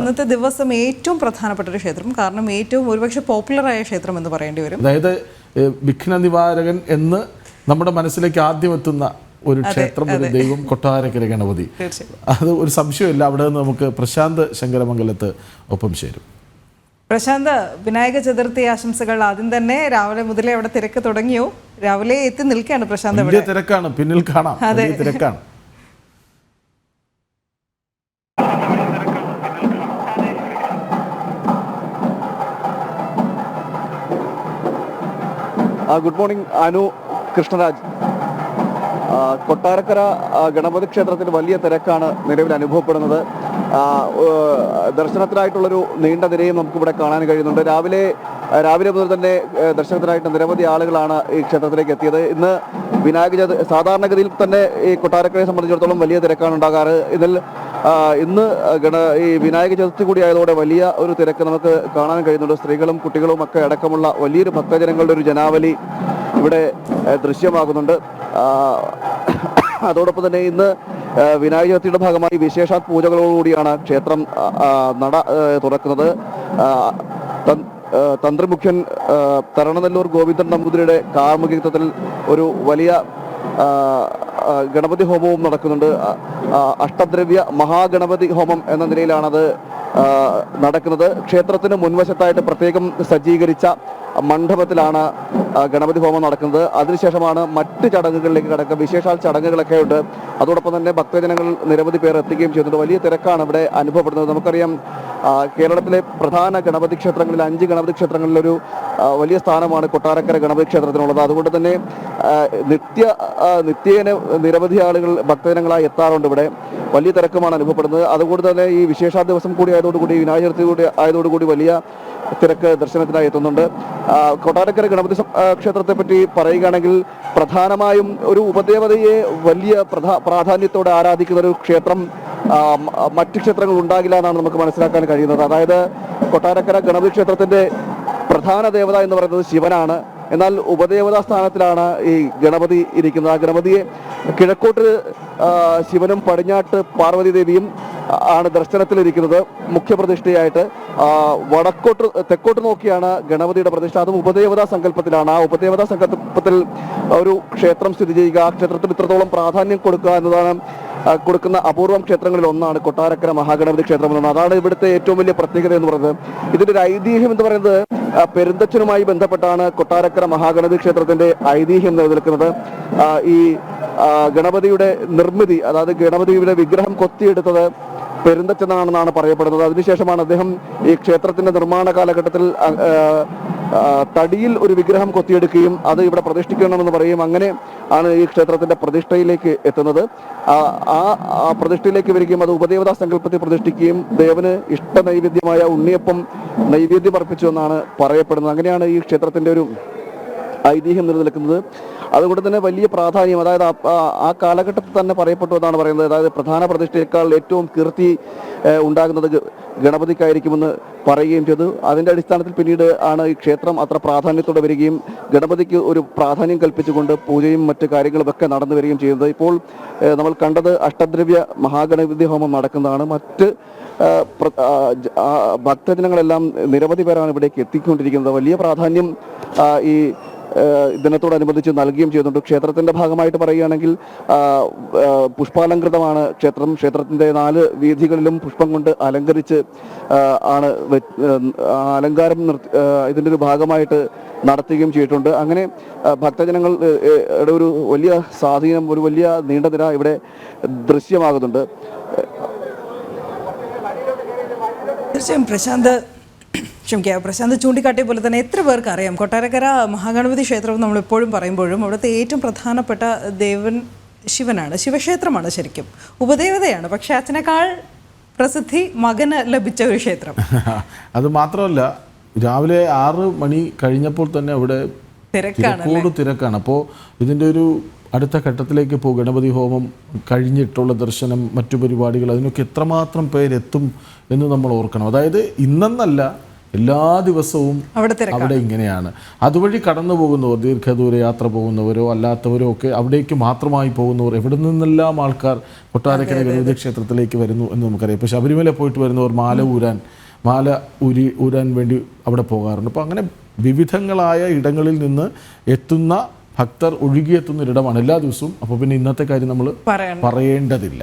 ഇന്നത്തെ ദിവസം ഏറ്റവും പ്രധാനപ്പെട്ട ഒരു ക്ഷേത്രം കാരണം ഏറ്റവും ഒരുപക്ഷെ പോപ്പുലറായ ക്ഷേത്രം എന്ന് പറയേണ്ടി വരും. അതായത് വിഘ്ന നിവാരകൻ എന്ന് നമ്മുടെ മനസ്സിലേക്ക് ആദ്യം എത്തുന്ന ഒരു ക്ഷേത്രം ഒരു ദൈവം കൊട്ടാരക്കര ഗണപതി. അത് ഒരു സംശയമില്ല അവിടെ നിന്ന് നമുക്ക് പ്രശാന്ത് ശങ്കരമംഗലത്ത് ഒപ്പം ചേരും. പ്രശാന്ത് വിനായക ചതുർത്ഥി ആശംസകൾ ആദ്യം തന്നെ. രാവിലെ മുതലേ അവിടെ തിരക്ക് തുടങ്ങിയോ? രാവിലെ എത്തി നിൽക്കുകയാണ് പ്രശാന്ത് തിരക്കാണ്. പിന്നിൽ കാണാം. തിരക്കാണ്. Good morning Anu Krishnaraj. Kottarakkara Ganapathi ക്ഷേത്രത്തിൽ വലിയ തിരക്കാണ് നിലവിൽ അനുഭവപ്പെടുന്നത്. ദർശനത്തിനായിട്ടുള്ളൊരു നീണ്ട നിരയും നമുക്കിവിടെ കാണാൻ കഴിയുന്നുണ്ട്. രാവിലെ രാവിലെ മുതൽ തന്നെ ദർശനത്തിനായിട്ട് നിരവധി ആളുകളാണ് ഈ ക്ഷേത്രത്തിലേക്ക് എത്തിയത്. ഇന്ന് വിനായക ചതു സാധാരണഗതിയിൽ തന്നെ ഈ കൊട്ടാരക്കരയെ സംബന്ധിച്ചിടത്തോളം വലിയ തിരക്കാണ് ഉണ്ടാകാറ്. ഇതിൽ ഇന്ന് ഗണ ഈ വിനായക ചതുർത്ഥി കൂടി ആയതോടെ വലിയ ഒരു തിരക്ക് നമുക്ക് കാണാൻ കഴിയുന്നുണ്ട്. സ്ത്രീകളും കുട്ടികളും ഒക്കെ അടക്കമുള്ള വലിയൊരു ഭക്തജനങ്ങളുടെ ഒരു ജനാവലി ഇവിടെ ദൃശ്യമാകുന്നുണ്ട്. അതോടൊപ്പം തന്നെ ഇന്ന് വിനായക ചതുർത്ഥിയുടെ ഭാഗമായി വിശേഷാൽ പൂജകളോടുകൂടിയാണ് ക്ഷേത്രം നട തുറക്കുന്നത്. തന്ത്രിമുഖ്യൻ തരണനെല്ലൂർ ഗോവിന്ദൻ നമ്പൂതിരിയുടെ കാർമുകിത്വത്തിൽ ഒരു വലിയ ഗണപതി ഹോമവും നടക്കുന്നുണ്ട്. അഷ്ടദ്രവ്യ മഹാഗണപതി ഹോമം എന്ന നിലയിലാണത് നടക്കുന്നത്. ക്ഷേത്രത്തിന് മുൻവശത്തായിട്ട് പ്രത്യേകം സജ്ജീകരിച്ച മണ്ഡപത്തിലാണ് ഗണപതി ഹോമം നടക്കുന്നത്. അതിനുശേഷമാണ് മറ്റ് ചടങ്ങുകളിലേക്ക് കടക്കുക. വിശേഷാൽ ചടങ്ങുകളൊക്കെ ഉണ്ട് അതോടൊപ്പം തന്നെ ഭക്തജനങ്ങൾ നിരവധി പേർ എത്തുകയും ചെയ്യുന്നുണ്ട്. വലിയ തിരക്കാണ് ഇവിടെ അനുഭവപ്പെടുന്നത്. നമുക്കറിയാം കേരളത്തിലെ പ്രധാന ഗണപതി ക്ഷേത്രങ്ങളിൽ അഞ്ച് ഗണപതി ക്ഷേത്രങ്ങളിലൊരു വലിയ സ്ഥാനമാണ് കൊട്ടാരക്കര ഗണപതി ക്ഷേത്രത്തിനുള്ളത്. അതുകൊണ്ട് തന്നെ നിത്യ നിത്യേന നിരവധി ആളുകൾ ഭക്തജനങ്ങളായി എത്താറുണ്ട് ഇവിടെ. വലിയ തിരക്കുമാണ് അനുഭവപ്പെടുന്നത്. അതുകൊണ്ട് തന്നെ ഈ വിശേഷാ ദിവസം കൂടി ആയതോടുകൂടി വിനായക ചതുർത്ഥി കൂടി ആയതോടുകൂടി വലിയ തിരക്ക് ദർശനത്തിനായി എത്തുന്നുണ്ട്. കൊട്ടാരക്കര ഗണപതി ക്ഷേത്രത്തെ പറ്റി പറയുകയാണെങ്കിൽ പ്രധാനമായും ഒരു ഉപദേവതയെ വലിയ പ്രധാ പ്രാധാന്യത്തോടെ ആരാധിക്കുന്ന ഒരു ക്ഷേത്രം മറ്റ് ക്ഷേത്രങ്ങൾ ഉണ്ടാകില്ല എന്നാണ് നമുക്ക് മനസ്സിലാക്കാൻ കഴിയുന്നത്. അതായത് കൊട്ടാരക്കര ഗണപതി ക്ഷേത്രത്തിന്റെ പ്രധാന ദേവത എന്ന് പറയുന്നത് ശിവനാണ്. എന്നാൽ ഉപദേവതാ സ്ഥാനത്തിലാണ് ഈ ഗണപതി ഇരിക്കുന്നത്. ആ ഗണപതിയെ കിഴക്കോട്ട് ശിവനും പടിഞ്ഞാട്ട് പാർവതി ദേവിയും ആണ് ദർശനത്തിലിരിക്കുന്നത്. മുഖ്യപ്രതിഷ്ഠയായിട്ട് വടക്കോട്ട് തെക്കോട്ട് നോക്കിയാണ് ഗണപതിയുടെ പ്രതിഷ്ഠ. അതും ഉപദേവതാ സങ്കല്പത്തിലാണ്. ആ ഉപദേവതാ സങ്കല്പത്തിൽ ഒരു ക്ഷേത്രം സ്ഥിതി ചെയ്യുക ആ ക്ഷേത്രത്തിന് ഇത്രത്തോളം പ്രാധാന്യം കൊടുക്കുക എന്നതാണ് കൊടുക്കുന്ന അപൂർവം ക്ഷേത്രങ്ങളിൽ ഒന്നാണ് കൊട്ടാരക്കര മഹാഗണപതി ക്ഷേത്രം എന്നാണ്. അതാണ് ഇവിടുത്തെ ഏറ്റവും വലിയ പ്രത്യേകത എന്ന് പറയുന്നത്. ഇതിന്റെ ഒരു ഐതിഹ്യം എന്ന് പറയുന്നത് പെരുന്തച്ഛനുമായി ബന്ധപ്പെട്ടാണ് കൊട്ടാരക്കര മഹാഗണപതി ക്ഷേത്രത്തിന്റെ ഐതിഹ്യം നിലനിൽക്കുന്നത്. ഈ ഗണപതിയുടെ നിർമ്മിതി അതായത് ഗണപതിയുടെ വിഗ്രഹം കൊത്തിയെടുത്തത് പെരുന്തച്ഛനാണെന്നാണ് പറയപ്പെടുന്നത്. അതിനുശേഷമാണ് അദ്ദേഹം ഈ ക്ഷേത്രത്തിന്റെ നിർമ്മാണ കാലഘട്ടത്തിൽ തടിയിൽ ഒരു വിഗ്രഹം കൊത്തിയെടുക്കുകയും അത് ഇവിടെ പ്രതിഷ്ഠിക്കണമെന്ന് പറയുകയും അങ്ങനെ ആണ് ഈ ക്ഷേത്രത്തിന്റെ പ്രതിഷ്ഠയിലേക്ക് എത്തുന്നത്. ആ- ആ പ്രതിഷ്ഠയിലേക്ക് വരികയും അത് ഉപദേവതാ സങ്കല്പത്തിൽ പ്രതിഷ്ഠിക്കുകയും ദേവന് ഇഷ്ട നൈവേദ്യമായ ഉണ്ണിയപ്പം നൈവേദ്യം അർപ്പിച്ചു എന്നാണ് പറയപ്പെടുന്നത്. അങ്ങനെയാണ് ഈ ക്ഷേത്രത്തിന്റെ ഒരു ഐതിഹ്യം നിലനിൽക്കുന്നത്. അതുകൊണ്ട് തന്നെ വലിയ പ്രാധാന്യം അതായത് ആ- കാലഘട്ടത്തിൽ തന്നെ പറയപ്പെട്ടു എന്നാണ് പറയുന്നത്. അതായത് പ്രധാന പ്രതിഷ്ഠയേക്കാൾ ഏറ്റവും കീർത്തി ഉണ്ടാകുന്നത് ഗണപതിക്കായിരിക്കുമെന്ന് പറയുകയും ചെയ്തു. അതിന്റെ അടിസ്ഥാനത്തിൽ പിന്നീട് ആണ് ഈ ക്ഷേത്രം അത്ര പ്രാധാന്യത്തോടെ വരികയും ഗണപതിക്ക് ഒരു പ്രാധാന്യം കൽപ്പിച്ചുകൊണ്ട് പൂജയും മറ്റു കാര്യങ്ങളുമൊക്കെ നടന്നു വരികയും ചെയ്യുന്നത്. ഇപ്പോൾ നമ്മൾ കണ്ടത് അഷ്ടദ്രവ്യ മഹാഗണപതി ഹോമം നടക്കുന്നതാണ്. മറ്റ് ഭക്തജനങ്ങളെല്ലാം നിരവധി പേരാണ് ഇവിടേക്ക് എത്തിക്കൊണ്ടിരിക്കുന്നത്. വലിയ പ്രാധാന്യം ഈ ദിനത്തോടനുബന്ധിച്ച് നൽകുകയും ചെയ്യുന്നുണ്ട്. ക്ഷേത്രത്തിന്റെ ഭാഗമായിട്ട് പറയുകയാണെങ്കിൽ പുഷ്പാലങ്കൃതമാണ് ക്ഷേത്രം. ക്ഷേത്രത്തിന്റെ നാല് വീഥികളിലും പുഷ്പം കൊണ്ട് അലങ്കരിച്ച് ആണ് അലങ്കാരം ഇതിന്റെ ഒരു ഭാഗമായിട്ട് നടത്തുകയും ചെയ്തിട്ടുണ്ട്. അങ്ങനെ ഭക്തജനങ്ങൾ ഒരു വലിയ സ്വാധീനം ഒരു വലിയ നീണ്ട നിര ഇവിടെ ദൃശ്യമാകുന്നുണ്ട്. തീർച്ചയായും പ്രശാന്ത് ക്ഷമിക്കുക പ്രശാന്ത് ചൂണ്ടിക്കാട്ടിയ പോലെ തന്നെ എത്ര പേർക്ക് അറിയാം? കൊട്ടാരക്കര മഹാഗണപതി ക്ഷേത്രം നമ്മൾ എപ്പോഴും പറയുമ്പോഴും അവിടുത്തെ ഏറ്റവും പ്രധാനപ്പെട്ട ദേവൻ ശിവനാണ്. ശിവക്ഷേത്രമാണ് ശരിക്കും. ഉപദേവതയാണ്. പക്ഷെ അച്ഛനേക്കാൾ പ്രസിദ്ധി മകന് ലഭിച്ച ഒരു ക്ഷേത്രം. അത് മാത്രമല്ല രാവിലെ ആറ് മണി കഴിഞ്ഞപ്പോൾ തന്നെ അവിടെ തിരക്കാണ് തിരക്കോട് തിരക്കാണ്. അപ്പോൾ ഇതിന്റെ ഒരു അടുത്ത ഘട്ടത്തിലേക്ക് ഇപ്പോൾ ഗണപതി ഹോമം കഴിഞ്ഞിട്ടുള്ള ദർശനം മറ്റു പരിപാടികൾ അതിനൊക്കെ എത്രമാത്രം പേരെത്തും എന്ന് നമ്മൾ ഓർക്കണം. അതായത് ഇന്നെന്നല്ല എല്ലാ ദിവസവും അവിടെ ഇങ്ങനെയാണ്. അതുവഴി കടന്നു പോകുന്നവർ ദീർഘദൂര യാത്ര പോകുന്നവരോ അല്ലാത്തവരോ ഒക്കെ അവിടേക്ക് മാത്രമായി പോകുന്നവർ എവിടെ നിന്നെല്ലാം ആൾക്കാർ കൊട്ടാരക്കര ഗണപതി ക്ഷേത്രത്തിലേക്ക് വരുന്നു എന്ന് നമുക്കറിയാം. ഇപ്പോൾ ശബരിമല പോയിട്ട് വരുന്നവർ മാല ഊരാൻ മാല ഊരി ഊരാൻ വേണ്ടി അവിടെ പോകാറുണ്ട്. അപ്പോൾ അങ്ങനെ വിവിധങ്ങളായ ഇടങ്ങളിൽ നിന്ന് എത്തുന്ന ഭക്തർ ഒഴുകിയെത്തുന്ന ഒരിടമാണ് എല്ലാ ദിവസവും. അപ്പോൾ പിന്നെ ഇന്നത്തെ കാര്യം നമ്മൾ പറയണം പറയേണ്ടതില്ല.